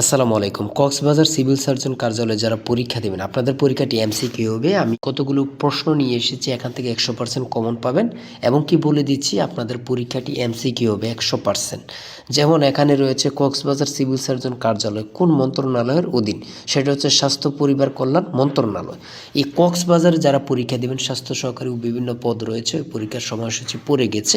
আসসালামু আলাইকুম। Cox's Bazar civil surgeon কার্যালয়ে যারা পরীক্ষা দেবেন, আপনাদের পরীক্ষাটি এমসিকিউ হবে। আমি কতগুলো প্রশ্ন নিয়ে এসেছি, এখান থেকে একশো পার্সেন্ট কমন পাবেন এবং কি বলে দিচ্ছি, আপনাদের পরীক্ষাটি এমসিকিউ হবে একশো পার্সেন্ট। যেমন এখানে রয়েছে কক্সবাজার সিভিল সার্জন কার্যালয় কোন মন্ত্রণালয়ের অধীন? সেটা হচ্ছে স্বাস্থ্য, পরিবার, কল্যাণ মন্ত্রণালয়। এই কক্সবাজারে যারা পরীক্ষা দেবেন, স্বাস্থ্য সহকারী বিভিন্ন পদ রয়েছে, ওই পরীক্ষার সময়সূচি পড়ে গেছে,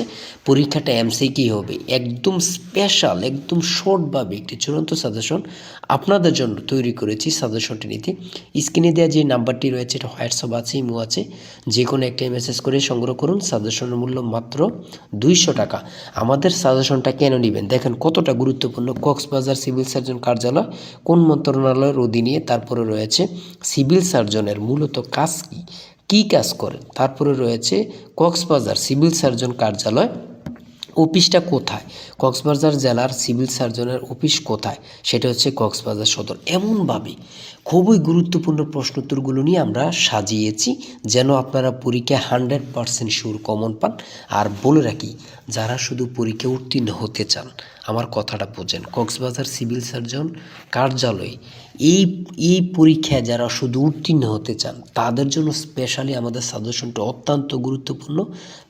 পরীক্ষাটা এমসিকিউ হবে। একদম স্পেশাল একদম শর্টভাবে একটি চূড়ান্ত সাজেশন আপনাদের জন্য তৈরি করেছি সাজেশনটি নিতে। স্ক্রিনে দেওয়া যে নাম্বারটি রয়েছে, এটা হোয়াটসঅ্যাপ আছে ইমো আছে। যে কোনো একটাই মেসেজ করে সংগ্রহ করুন। সাজেশনের মূল্য মাত্র দুইশো টাকা। আমাদের সাজেশনটা কেন নেবেন? দেখেন কতটা গুরুত্বপূর্ণ। কক্সবাজার সিভিল সার্জন কার্যালয়, কোন মন্ত্রণালয়ের অধীনে, তারপরে রয়েছে সিভিল সার্জনের মূলত কাজ কী? কী কাজ করেন? তারপরে রয়েছে কক্সবাজার সিভিল সার্জন কার্যালয় অফিসটা কোথায়? কক্সবাজার জেলার সিভিল সার্জনের অফিস কোথায়? সেটা হচ্ছে কক্সবাজার সদর। এমনভাবে খুবই গুরুত্বপূর্ণ প্রশ্নোত্তরগুলো নিয়ে আমরা সাজিয়েছি, যেন আপনারা পরীক্ষায় হান্ড্রেড পারসেন্ট শিওর কমন পান। আর বলে রাখি, যারা শুধু পরীক্ষা উত্তীর্ণ হতে চান আমার কথাটা বোঝেন। কক্সবাজার সিভিল সার্জন কার্যালয়, এই এই পরীক্ষায় যারা শুধু উত্তীর্ণ হতে চান, তাদের জন্য স্পেশালি আমাদের সাজেশনটা অত্যন্ত গুরুত্বপূর্ণ।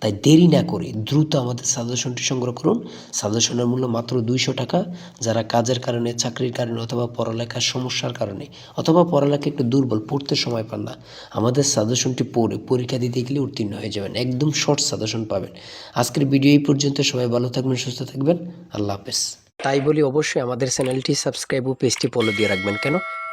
তাই দেরি না করে দ্রুত আমাদের সাজেশনটি সংগ্রহ করুন। সাজেশনের মূল্য মাত্র দুইশো টাকা। যারা কাজের কারণে, চাকরির কারণে অথবা পড়ালেখার সমস্যার কারণে অথবা পড়ালেখা একটু দুর্বল, পড়তে সময় পান না, আমাদের সাজেশনটি পড়ে, পরীক্ষা দিতে গেলে উত্তীর্ণ হয়ে যাবেন। একদম শর্ট সাজেশন পাবেন। আজকের ভিডিও এই পর্যন্ত। সবাই ভালো থাকবেন, সুস্থ থাকবেন। আল্লাহ হাফেজ। তাই বলি অবশ্যই আমাদের চ্যানেলটি সাবস্ক্রাইব ও পেজটি ফলো দিয়ে রাখবেন। কেন?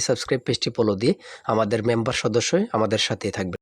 সাবস্ক্রাইব পেজটি ফলো দিয়ে আমাদের মেম্বার সদস্য আমাদের সাথে থাকবে।